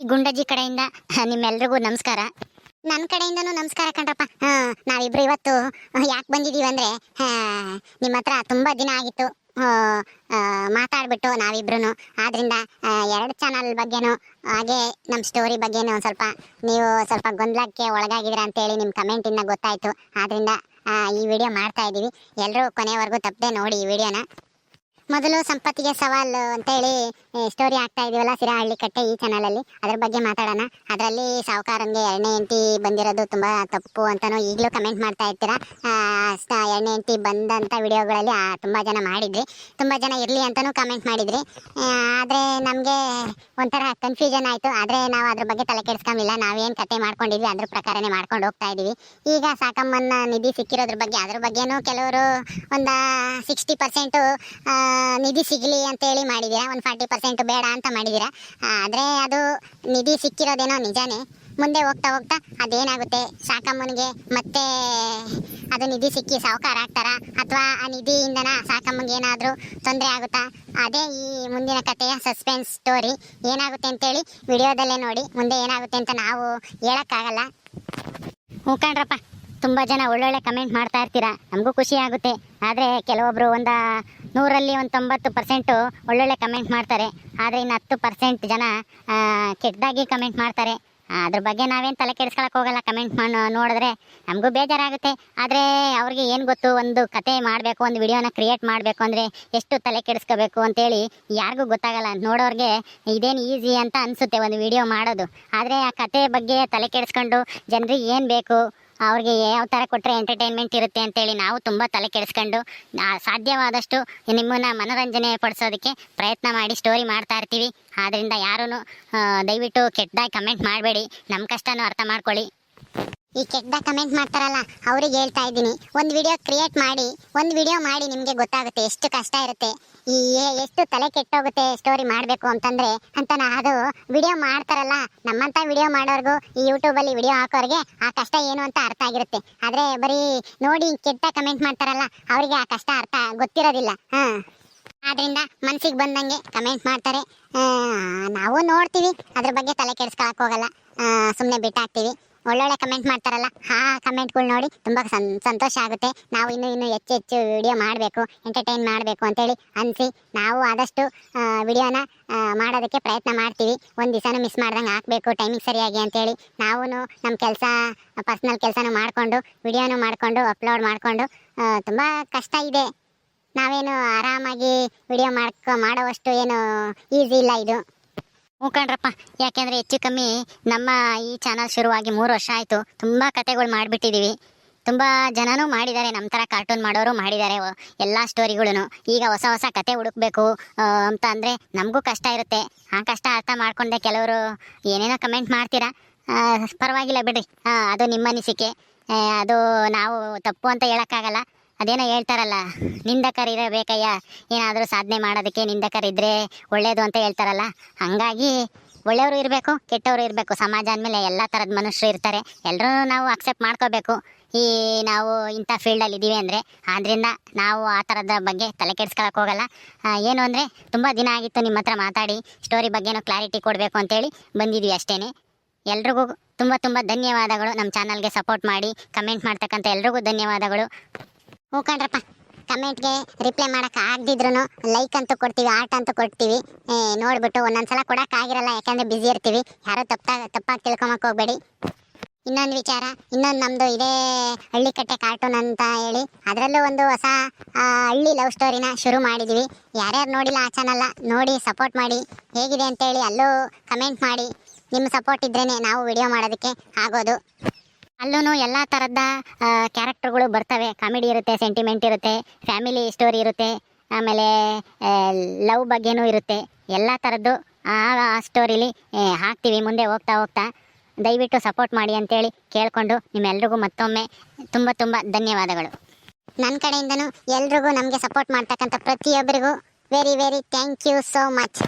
ಗುಂಡಜ್ಜಿ ಕಡೆಯಿಂದ ನಿಮ್ಮೆಲ್ರಿಗೂ ನಮಸ್ಕಾರ. ನನ್ನ ಕಡೆಯಿಂದನು ನಮಸ್ಕಾರ ಕಣ್ರಪ್ಪ. ಹಾ, ನಾವಿಬ್ರು ಇವತ್ತು ಯಾಕೆ ಬಂದಿದೀವಿ ಅಂದ್ರೆ ನಿಮ್ಮ ಹತ್ರ ತುಂಬಾ ದಿನ ಆಗಿತ್ತು. ಮಾತಾಡ್ಬಿಟ್ಟು ನಾವಿಬ್ರು ಆದ್ರಿಂದ ಎರಡು ಚಾನಲ್ ಬಗ್ಗೆನೂ, ಹಾಗೆ ನಮ್ಮ ಸ್ಟೋರಿ ಬಗ್ಗೆನೂ ಸ್ವಲ್ಪ ನೀವು ಸ್ವಲ್ಪ ಗೊಂದಲಕ್ಕೆ ಒಳಗಾಗಿದ್ದೀರ ಅಂತೇಳಿ ನಿಮ್ಮ ಕಮೆಂಟಿಂದ ಗೊತ್ತಾಯ್ತು. ಆದ್ರಿಂದ ಈ ವಿಡಿಯೋ ಮಾಡ್ತಾ ಇದ್ದೀವಿ. ಎಲ್ಲರೂ ಕೊನೆವರೆಗೂ ತಪ್ಪದೆ ನೋಡಿ ಈ ವಿಡಿಯೋನ. ಮೊದಲು ಸಂಪತ್ತಿಗೆ ಸವಾಲು ಅಂತೇಳಿ ಸ್ಟೋರಿ ಆಗ್ತಾ ಇದೀವಲ್ಲ ಸಿರಹಳ್ಳಿ ಕಟ್ಟೆ ಈ ಚಾನಲಲ್ಲಿ ಅದ್ರ ಬಗ್ಗೆ ಮಾತಾಡೋಣ. ಅದರಲ್ಲಿ ಸಾವುಕಾರನ್ಗೆ ಎರಡನೇ ಹೆಂಡತಿ ಬಂದಿರೋದು ತುಂಬಾ ತಪ್ಪು ಅಂತಾನು ಈಗಲೂ ಕಮೆಂಟ್ ಮಾಡ್ತಾ ಇರ್ತೀರಾ? ಎರಡನೇ ಹೆಂಡತಿ ಬಂದಂತ ವಿಡಿಯೋಗಳಲ್ಲಿ ತುಂಬಾ ಜನ ಮಾಡಿದ್ರಿ. ತುಂಬಾ ಜನ ಇರ್ಲಿ ಅಂತಾನು ಕಮೆಂಟ್ ಮಾಡಿದ್ರಿ. ಆದರೆ ನಮಗೆ ಒಂಥರ ಕನ್ಫ್ಯೂಷನ್ ಆಯಿತು. ಆದ್ರೆ ನಾವು ಅದ್ರ ಬಗ್ಗೆ ತಲೆ ಕೆಡಿಸ್ಕೊಂಡಿಲ್ಲ ನಾವೇನು ಕತೆ ಮಾಡ್ಕೊಂಡಿದ್ವಿ, ಅದ್ರ ಪ್ರಕಾರನೇ ಮಾಡ್ಕೊಂಡು ಹೋಗ್ತಾ ಇದೀವಿ. ಈಗ ಸಾಕಮ್ಮನ ನಿಧಿ ಸಿಕ್ಕಿರೋದ್ರ ಬಗ್ಗೆ, ಅದ್ರ ಬಗ್ಗೆನೂ ಕೆಲವರು ಒಂದು ಸಿಕ್ಸ್ಟಿ ಪರ್ಸೆಂಟು ನಿಧಿ ಸಿಗಲಿ ಅಂತೇಳಿ ಮಾಡಿದ್ದೀರಾ ಒಂದು ಫಾರ್ಟಿ ಪರ್ಸೆಂಟ್ ಬೇಡ ಅಂತ ಮಾಡಿದ್ದೀರಾ? ಆದರೆ ಅದು ನಿಧಿ ಸಿಕ್ಕಿರೋದೇನೋ ನಿಜಾನೇ. ಮುಂದೆ ಹೋಗ್ತಾ ಹೋಗ್ತಾ ಅದೇನಾಗುತ್ತೆ? ಸಾಕಮ್ಮನಿಗೆ ಮತ್ತೆ ಅದು ನಿಧಿ ಸಿಕ್ಕಿ ಸಾವುಕಾರ ಆಗ್ತಾರಾ? ಅಥವಾ ಆ ನಿಧಿಯಿಂದನ ಸಾಕಮ್ಮನಿಗೆ ಏನಾದರೂ ತೊಂದರೆ ಆಗುತ್ತಾ? ಅದೇ ಈ ಮುಂದಿನ ಕಥೆಯ ಸಸ್ಪೆನ್ಸ್ ಸ್ಟೋರಿ ಏನಾಗುತ್ತೆ ಅಂತೇಳಿ ವಿಡಿಯೋದಲ್ಲೇ ನೋಡಿ. ಮುಂದೆ ಏನಾಗುತ್ತೆ ಅಂತ ನಾವು ಹೇಳೋಕ್ಕಾಗಲ್ಲ. ಕಣ್ರಪ್ಪ, ತುಂಬ ಜನ ಒಳ್ಳೊಳ್ಳೆ ಕಮೆಂಟ್ ಮಾಡ್ತಾ ಇರ್ತೀರಾ? ನಮಗೂ ಖುಷಿ ಆಗುತ್ತೆ. ಆದರೆ ಕೆಲವೊಬ್ಬರು ಒಂದ ನೂರಲ್ಲಿ ಒಂದು ತೊಂಬತ್ತು ಪರ್ಸೆಂಟು ಒಳ್ಳೊಳ್ಳೆ ಕಮೆಂಟ್ ಮಾಡ್ತಾರೆ. ಆದರೆ ಇನ್ನು ಹತ್ತು ಪರ್ಸೆಂಟ್ ಜನ ಕೆಟ್ಟದಾಗಿ ಕಮೆಂಟ್ ಮಾಡ್ತಾರೆ. ಅದ್ರ ಬಗ್ಗೆ ನಾವೇನು ತಲೆ ಕೆಡಿಸ್ಕೊಳಕ್ಕೆ ಹೋಗಲ್ಲ. ಕಮೆಂಟ್ ಮಾಡಿ ನೋಡಿದ್ರೆ ನಮಗೂ ಬೇಜಾರಾಗುತ್ತೆ. ಆದರೆ ಅವ್ರಿಗೆ ಏನು ಗೊತ್ತು? ಒಂದು ಕತೆ ಮಾಡಬೇಕು, ಒಂದು ವಿಡಿಯೋನ ಕ್ರಿಯೇಟ್ ಮಾಡಬೇಕು ಅಂದರೆ ಎಷ್ಟು ತಲೆ ಕೆಡಿಸ್ಕೋಬೇಕು ಅಂತೇಳಿ ಯಾರಿಗೂ ಗೊತ್ತಾಗಲ್ಲ. ನೋಡೋರಿಗೆ ಇದೇನು ಈಸಿ ಅಂತ ಅನಿಸುತ್ತೆ ಒಂದು ವಿಡಿಯೋ ಮಾಡೋದು. ಆದರೆ ಆ ಕತೆ ಬಗ್ಗೆ ತಲೆ ಕೆಡಿಸ್ಕೊಂಡು ಜನರಿಗೆ ಏನು ಬೇಕು? ಅವ್ರಿಗೆ ಯಾವ ಥರ ಕೊಟ್ಟರೆ ಎಂಟರ್ಟೈನ್ಮೆಂಟ್ ಇರುತ್ತೆ ಅಂತೇಳಿ ನಾವು ತುಂಬ ತಲೆ ಕೆಡಿಸ್ಕೊಂಡು ಸಾಧ್ಯವಾದಷ್ಟು ನಿಮ್ಮನ್ನು ಮನೋರಂಜನೆ ಪಡಿಸೋದಕ್ಕೆ ಪ್ರಯತ್ನ ಮಾಡಿ ಸ್ಟೋರಿ ಮಾಡ್ತಾ ಇರ್ತೀವಿ. ಆದ್ದರಿಂದ ಯಾರೂ ದಯವಿಟ್ಟು ಕೆಟ್ಟದಾಗಿ ಕಮೆಂಟ್ ಮಾಡಬೇಡಿ. ನಮ್ಮ ಕಷ್ಟನೂ ಅರ್ಥ ಮಾಡ್ಕೊಳ್ಳಿ. ಈ ಕೆಟ್ಟ ಕಮೆಂಟ್ ಮಾಡ್ತಾರಲ್ಲ, ಅವ್ರಿಗೆ ಹೇಳ್ತಾ ಇದ್ದೀನಿ. ಒಂದು ವಿಡಿಯೋ ಕ್ರಿಯೇಟ್ ಮಾಡಿ, ಒಂದು ವಿಡಿಯೋ ಮಾಡಿ ನಿಮಗೆ ಗೊತ್ತಾಗುತ್ತೆ ಎಷ್ಟು ಕಷ್ಟ ಇರುತ್ತೆ. ಈ ಎಷ್ಟು ತಲೆ ಕೆಟ್ಟೋಗುತ್ತೆ ಸ್ಟೋರಿ ಮಾಡಬೇಕು ಅಂತಂದ್ರೆ, ಅಂತ ಅದು ವಿಡಿಯೋ ಮಾಡ್ತಾರಲ್ಲ, ನಮ್ಮಂತ ವಿಡಿಯೋ ಮಾಡೋರಿಗೂ ಈ ಯೂಟ್ಯೂಬಲ್ಲಿ ವಿಡಿಯೋ ಹಾಕೋರಿಗೆ ಆ ಕಷ್ಟ ಏನು ಅಂತ ಅರ್ಥ ಆಗಿರುತ್ತೆ. ಆದ್ರೆ ಬರೀ ನೋಡಿ ಕೆಟ್ಟ ಕಮೆಂಟ್ ಮಾಡ್ತಾರಲ್ಲ, ಅವರಿಗೆ ಆ ಕಷ್ಟ ಅರ್ಥ ಗೊತ್ತಿರೋದಿಲ್ಲ. ಹಾಂ. ಆದ್ರಿಂದ ಮನ್ಸಿಗೆ ಬಂದಂಗೆ ಕಮೆಂಟ್ ಮಾಡ್ತಾರೆ. ನಾವು ನೋಡ್ತೀವಿ, ಅದ್ರ ಬಗ್ಗೆ ತಲೆ ಕೆಡಿಸ್ಕೊಳಕ್ಕೆ ಹೋಗಲ್ಲ. ಸುಮ್ಮನೆ ಬಿಟ್ಟಾಕ್ತೀವಿ. ಒಳ್ಳೊಳ್ಳೆ ಕಮೆಂಟ್ ಮಾಡ್ತಾರಲ್ಲ, ಆ ಕಮೆಂಟ್ಗಳು ನೋಡಿ ತುಂಬ ಸಂತೋಷ ಆಗುತ್ತೆ. ನಾವು ಇನ್ನೂ ಇನ್ನೂ ಹೆಚ್ಚು ಹೆಚ್ಚು ವಿಡಿಯೋ ಮಾಡಬೇಕು ಎಂಟರ್ಟೈನ್ ಮಾಡಬೇಕು ಅಂತೇಳಿ ಅನಿಸಿ, ನಾವು ಆದಷ್ಟು ವಿಡಿಯೋನ ಮಾಡೋದಕ್ಕೆ ಪ್ರಯತ್ನ ಮಾಡ್ತೀವಿ. ಒಂದು ದಿವಸನೂ ಮಿಸ್ ಮಾಡ್ದಂಗೆ ಹಾಕಬೇಕು ಟೈಮಿಂಗ್ ಸರಿಯಾಗಿ ಅಂತೇಳಿ ನಾವು ನಮ್ಮ ಕೆಲಸ ಪರ್ಸ್ನಲ್ ಕೆಲಸನೂ ಮಾಡಿಕೊಂಡು ವಿಡಿಯೋನೂ ಮಾಡಿಕೊಂಡು ಅಪ್ಲೋಡ್ ಮಾಡಿಕೊಂಡು ತುಂಬ ಕಷ್ಟ ಇದೆ. ನಾವೇನು ಆರಾಮಾಗಿ ವಿಡಿಯೋ ಮಾಡ್ಕೊ, ಮಾಡೋವಷ್ಟು ಏನು ಈಸಿ ಇಲ್ಲ ಇದು. ಹ್ಞೂ ಯಾಕೆಂದರೆ ಹೆಚ್ಚು ಕಮ್ಮಿ ನಮ್ಮ ಈ ಚಾನಲ್ ಶುರುವಾಗಿ ಮೂರು ವರ್ಷ ಆಯಿತು. ತುಂಬ ಕತೆಗಳು ಮಾಡಿಬಿಟ್ಟಿದ್ದೀವಿ ತುಂಬ ಜನನೂ ಮಾಡಿದ್ದಾರೆ. ನಮ್ಮ ಥರ ಕಾರ್ಟೂನ್ ಮಾಡೋರು ಮಾಡಿದ್ದಾರೆ. ಎಲ್ಲ ಸ್ಟೋರಿಗಳೂ ಈಗ ಹೊಸ ಹೊಸ ಕತೆ ಹುಡುಕ್ಬೇಕು ಅಂತ ಅಂದರೆ ನಮಗೂ ಕಷ್ಟ ಇರುತ್ತೆ. ಆ ಕಷ್ಟ ಅರ್ಥ ಮಾಡ್ಕೊಂಡೆ ಕೆಲವರು ಏನೇನೋ ಕಮೆಂಟ್ ಮಾಡ್ತೀರಾ? ಪರವಾಗಿಲ್ಲ ಬಿಡ್ರಿ. ಅದು ನಿಮ್ಮ ಅನಿಸಿಕೆ. ಅದು ನಾವು ತಪ್ಪು ಅಂತ ಹೇಳೋಕ್ಕಾಗಲ್ಲ. ಅದೇನೋ ಹೇಳ್ತಾರಲ್ಲ ನಿಂದಕರಿರಬೇಕಯ್ಯ ಏನಾದರೂ ಸಾಧನೆ ಮಾಡೋದಕ್ಕೆ ನಿಂದಕರಿದ್ರೆ ಒಳ್ಳೆಯದು ಅಂತ ಹೇಳ್ತಾರಲ್ಲ, ಹಾಗಾಗಿ ಒಳ್ಳೆಯವರು ಇರಬೇಕು, ಕೆಟ್ಟವರು ಇರಬೇಕು, ಸಮಾಜ ಅಂದಮೇಲೆ ಎಲ್ಲ ಥರದ ಮನುಷ್ಯರು ಇರ್ತಾರೆ ಎಲ್ಲರೂ ನಾವು ಅಕ್ಸೆಪ್ಟ್ ಮಾಡ್ಕೋಬೇಕು. ಈ ನಾವು ಇಂಥ ಫೀಲ್ಡಲ್ಲಿ ಇದ್ದೀವಿ ಅಂದರೆ ಆದ್ದರಿಂದ ನಾವು ಆ ಥರದ ಬಗ್ಗೆ ತಲೆ ಕೆಡಿಸ್ಕೊಳಕ್ಕೆ ಹೋಗಲ್ಲ. ಏನು ಅಂದರೆ, ತುಂಬ ದಿನ ಆಗಿತ್ತು ನಿಮ್ಮ ಹತ್ರ ಮಾತಾಡಿ ಸ್ಟೋರಿ ಬಗ್ಗೆನೂ ಕ್ಲಾರಿಟಿ ಕೊಡಬೇಕು ಅಂತೇಳಿ ಬಂದಿದ್ವಿ ಅಷ್ಟೇ ಎಲ್ರಿಗೂ ತುಂಬ ತುಂಬ ಧನ್ಯವಾದಗಳು, ನಮ್ಮ ಚಾನಲ್ಗೆ ಸಪೋರ್ಟ್ ಮಾಡಿ ಕಮೆಂಟ್ ಮಾಡ್ತಕ್ಕಂಥ ಎಲ್ರಿಗೂ ಧನ್ಯವಾದಗಳು. ಹ್ಞೂ ಕಮೆಂಟ್ಗೆ ರಿಪ್ಲೈ ಮಾಡೋಕೆ ಆಗದಿದ್ರು ಲೈಕ್ ಅಂತೂ ಕೊಡ್ತೀವಿ ಆರ್ಟ್ ಅಂತೂ ಕೊಡ್ತೀವಿ. ನೋಡ್ಬಿಟ್ಟು ಒಂದೊಂದ್ಸಲ ಕೊಡೋಕ್ಕಾಗಿರಲ್ಲ ಯಾಕಂದ್ರೆ ಬ್ಯುಸಿ ಇರ್ತೀವಿ. ಯಾರೂ ತಪ್ಪ, ತಪ್ಪಾಗಿ ತಿಳ್ಕೊಳಕ್ಕೆ ಹೋಗಬೇಡಿ. ಇನ್ನೊಂದು ವಿಚಾರ, ಇನ್ನೊಂದು ನಮ್ಮದು ಇದೇ ಹಳ್ಳಿಕಟ್ಟೆ ಕಾರ್ಟೂನ್ ಅಂತ ಹೇಳಿ, ಅದರಲ್ಲೂ ಒಂದು ಹೊಸ ಹಳ್ಳಿ ಲವ್ ಸ್ಟೋರಿನ ಶುರು ಮಾಡಿದ್ವಿ. ಯಾರ್ಯಾರು ನೋಡಿಲ್ಲ ಆ ಚಾನಲ್ನ ನೋಡಿ ಸಪೋರ್ಟ್ ಮಾಡಿ. ಹೇಗಿದೆ ಅಂತೇಳಿ ಅಲ್ಲೂ ಕಮೆಂಟ್ ಮಾಡಿ. ನಿಮ್ಮ ಸಪೋರ್ಟ್ ಇದ್ರೇ ನಾವು ವಿಡಿಯೋ ಮಾಡೋದಕ್ಕೆ ಆಗೋದು. ಅಲ್ಲೂ ಎಲ್ಲ ಥರದ ಕ್ಯಾರೆಕ್ಟರ್ಗಳು ಬರ್ತವೆ. ಕಾಮಿಡಿ ಇರುತ್ತೆ ಸೆಂಟಿಮೆಂಟ್ ಇರುತ್ತೆ ಫ್ಯಾಮಿಲಿ ಸ್ಟೋರಿ ಇರುತ್ತೆ, ಆಮೇಲೆ ಲವ್ ಬಗ್ಗೆನೂ ಇರುತ್ತೆ. ಎಲ್ಲ ಥರದ್ದು ಆ ಸ್ಟೋರಿಲಿ ಹಾಕ್ತೀವಿ, ಮುಂದೆ ಹೋಗ್ತಾ ಹೋಗ್ತಾ. ದಯವಿಟ್ಟು ಸಪೋರ್ಟ್ ಮಾಡಿ ಅಂತೇಳಿ ಕೇಳಿಕೊಂಡು ನಿಮ್ಮೆಲ್ರಿಗೂ ಮತ್ತೊಮ್ಮೆ ತುಂಬ ತುಂಬ ಧನ್ಯವಾದಗಳು. ನನ್ನ ಕಡೆಯಿಂದನೂ ಎಲ್ರಿಗೂ ನಮಗೆ ಸಪೋರ್ಟ್ ಮಾಡ್ತಕ್ಕಂಥ ಪ್ರತಿಯೊಬ್ಬರಿಗೂ very very thank you so much